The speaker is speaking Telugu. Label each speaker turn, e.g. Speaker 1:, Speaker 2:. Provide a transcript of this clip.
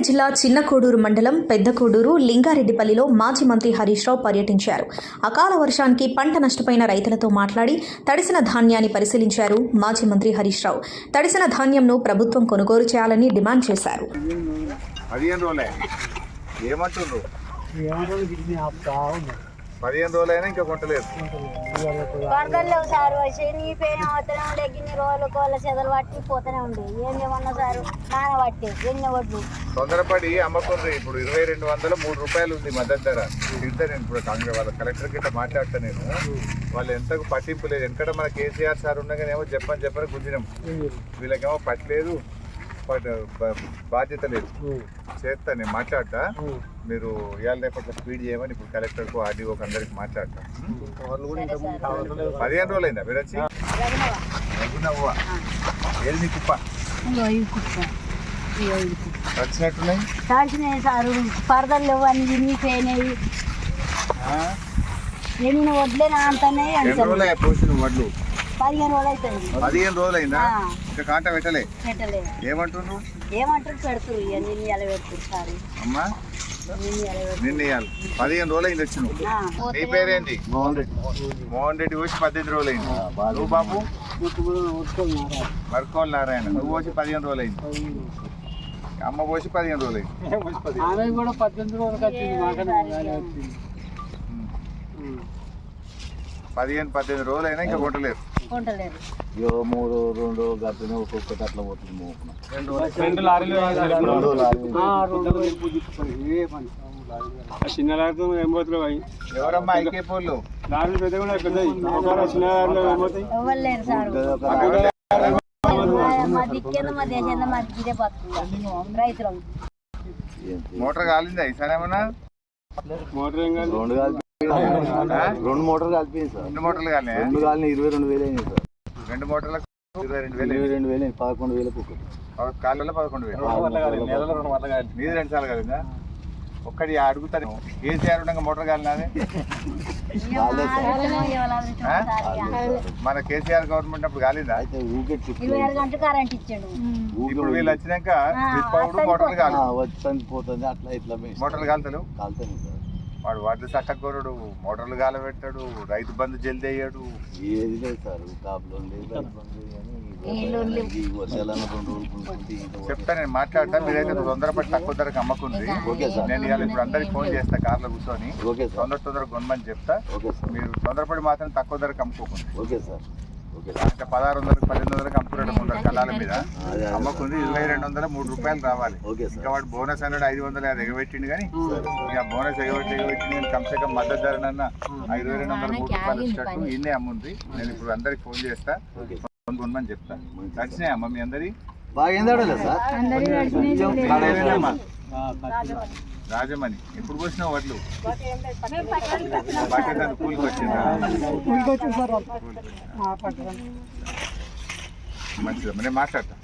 Speaker 1: జిల్లా చిన్నకోడూరు మండలం పెద్దకోడూరు లింగారెడ్డిపల్లిలో మాజీ మంత్రి హరీష్ రావు పర్యటించారు. అకాల వర్షానికి పంట నష్టపోయిన రైతులతో మాట్లాడి తడిసిన ధాన్యాన్ని పరిశీలించారు మాజీ మంత్రి హరీష్ రావు. తడిసిన ధాన్యంను ప్రభుత్వం కొనుగోలు చేయాలని డిమాండ్ చేశారు.
Speaker 2: పదిహేను రోజులే రోజులైనా ఇంకా కొంటలేదు
Speaker 3: వరదలు లేవు సార్ శనిపోయిన అవుతూనే ఉండే గిన్ని రోజులు కోళ్ళ చెదలు పట్టి పోతూనే ఉండే. ఏం చేయమన్నా సారు? నాన పట్టి ఎన్ని వడ్లు
Speaker 2: తొందరపడి అమ్మకుండ్రి ఇప్పుడు ఇరవై రెండు వందల మూడు రూపాయలు ఉంది మద్దతు ధర. తింటా నేను ఇప్పుడు కాంగ్రెస్ వాళ్ళ కలెక్టర్ గిట్ట మాట్లాడతా నేను. వాళ్ళు ఎంతకు పట్టింపు లేదు. ఎందుకంటే మన కేసీఆర్ సార్ ఉండగానేమో చెప్పని చెప్పని గుంజినాం వీళ్ళకేమో పట్టలేదు పట్- బ- బాధ్యత లేదు. చేస్తా నేను మాట్లాడతా. మీరు ఇవాళ రేపట్లో స్పీడ్ చేయమని ఇప్పుడు కలెక్టర్కు ఆర్డీఓకి అందరికి మాట్లాడతా. పదిహేను రోజులైందా మీరు వచ్చి? ఏది కుప్ప? వచ్చినట్టున్నాయి?
Speaker 3: తడిచినాయి సారు పరదలు లేవు అన్ని వినిపోయినాయి
Speaker 2: ఆ?
Speaker 3: ఎన్ని వడ్లే
Speaker 2: పోసిన
Speaker 3: పదిహేను రోజులు అవుతుంది
Speaker 2: పదిహేను
Speaker 3: ఆ.
Speaker 2: ఇంకా కాంట పెట్టలే.
Speaker 3: ఏమంటారు? ఎలా సార్.
Speaker 2: అమ్మా.
Speaker 3: నిన్ను
Speaker 2: పదిహేను రోజులైంది వచ్చి నువ్వు
Speaker 3: ఆ,
Speaker 2: నీ పేరేంటి? మోహన్ రెడ్డి. వచ్చి పద్దెనిమిది రోజులైంది. నువ్వు బాబు? మర్కోల్ నారాయణ. నువ్వు వచ్చి పదిహేను రోజులైంది. అమ్మ పోసి పదిహేను రోజులైంది.
Speaker 4: ఆమె కూడా పద్దెనిమిది రోజులకి వచ్చింది మాకనే
Speaker 2: పదిహేను? పద్దెనిమిది రోజులైనా ఇంకా కొట్టలేరు
Speaker 3: కొంటలేరు
Speaker 5: ఇగో మూడు రెండు ఒక్కొక్కటి అట్లా పోతుంది మోపున.
Speaker 4: రెండు లారీలు
Speaker 5: రెండు లారీలు.
Speaker 4: చిన్న లారీతో ఏం పోతున్నావు అవి
Speaker 2: ఎవరమ్మా ఐకే
Speaker 4: లారీలు పెద్ద కూడా పెద్దవి. చిన్న లారీలో ఏం పోతాయి?
Speaker 3: ఎవరు లేరు సారు.
Speaker 5: ఒక
Speaker 3: మా దిక్కేందో మా దేశంలో మా ఇదే బతుకుతాం రైతులం.
Speaker 2: మోటార్ కాలిందా? ఈసారి ఏమన్నా?
Speaker 4: మోటార్ ఏం కాదు
Speaker 5: రెండు కలిపి రెండు మోటార్లు కలిపింది సార్.
Speaker 2: రెండు మోటార్లు కాలే
Speaker 5: రెండు కాలిన ఇరవై రెండు వేలు అయింది సార్.
Speaker 2: రెండు మోటార్లకు ఇరవై రెండు వేలు
Speaker 5: ఇరవై రెండు వేలు అయింది పదకొండు వేలకు ఒకటి.
Speaker 2: కాళ్ళలో పదకొండు వేలు. నీది రెండు సార్లు కాలిందా ఒక్కడి అడుగుతాను. కేసీఆర్ ఉండగా మోటార్ కాలినాదే? మన కేసీఆర్ గవర్నమెంట్ అప్పుడు కాలిందా? ఇప్పుడు వీళ్ళు వచ్చినాక మోటార్లు కాదు
Speaker 5: వచ్చి పోతుంది అట్లా ఇట్లా
Speaker 2: మోటార్లు కాలుతలేవు?
Speaker 5: కాలుతాను
Speaker 2: వాడు వడ్లు చక్కగొరడు మోటార్లు గాల పెట్టాడు రైతు బంధు జల్ది అయ్యాడు.
Speaker 5: ఏది లేదు సార్ కాపులో.
Speaker 2: చెప్తా. నేను మాట్లాడతా. మీరైతే తొందరపడి తక్కువ ధరకు అమ్మకుంది
Speaker 5: ఓకే సార్.
Speaker 2: నేను ఇవాళ ఇప్పుడు అందరికి ఫోన్ చేస్తా కార్లో కూర్చొని. తొందర తొందర కొనమని చెప్తా.
Speaker 5: Okay sir.
Speaker 2: మీరు తొందరపడి మాత్రం తక్కువ ధరకు అమ్ముకోకుండా.
Speaker 5: Okay sir.
Speaker 2: అంటే పదహారు వందలకు పన్నెండు వందలకు అమ్ముకున్నాడు కొందరు కళ్ళాల మీద. అమ్మకుంది ఇరవై రెండు వందల మూడు రూపాయలు రావాలి. ఇంకా వాడు బోనస్ అన్నాడు ఐదు వందలు అది ఎగబెట్టిండు కానీ ఇక బోనస్ ఎగబెట్టి ఎగబెట్టిండు కానీ కమ్సే కమ్ మద్దతు ధరనన్న ఆ ఇరవై రెండు వందల మూడు రూపాయలు వచ్చేటట్టు ఇన్నే అమ్ముంది. నేను ఇప్పుడు అందరికి ఫోన్ చేస్తా.
Speaker 5: ఓకే.
Speaker 2: కొనుక్కోమని చెప్తా. నచ్చినాయి అమ్మ మీ అందరి?
Speaker 5: బాగా ఏం సార్?
Speaker 2: రాజమణి ఎప్పుడు పోసిన వడ్లు? పట్టేదాన్ని కూలికి వచ్చిందా నేను మాట్లాడతా.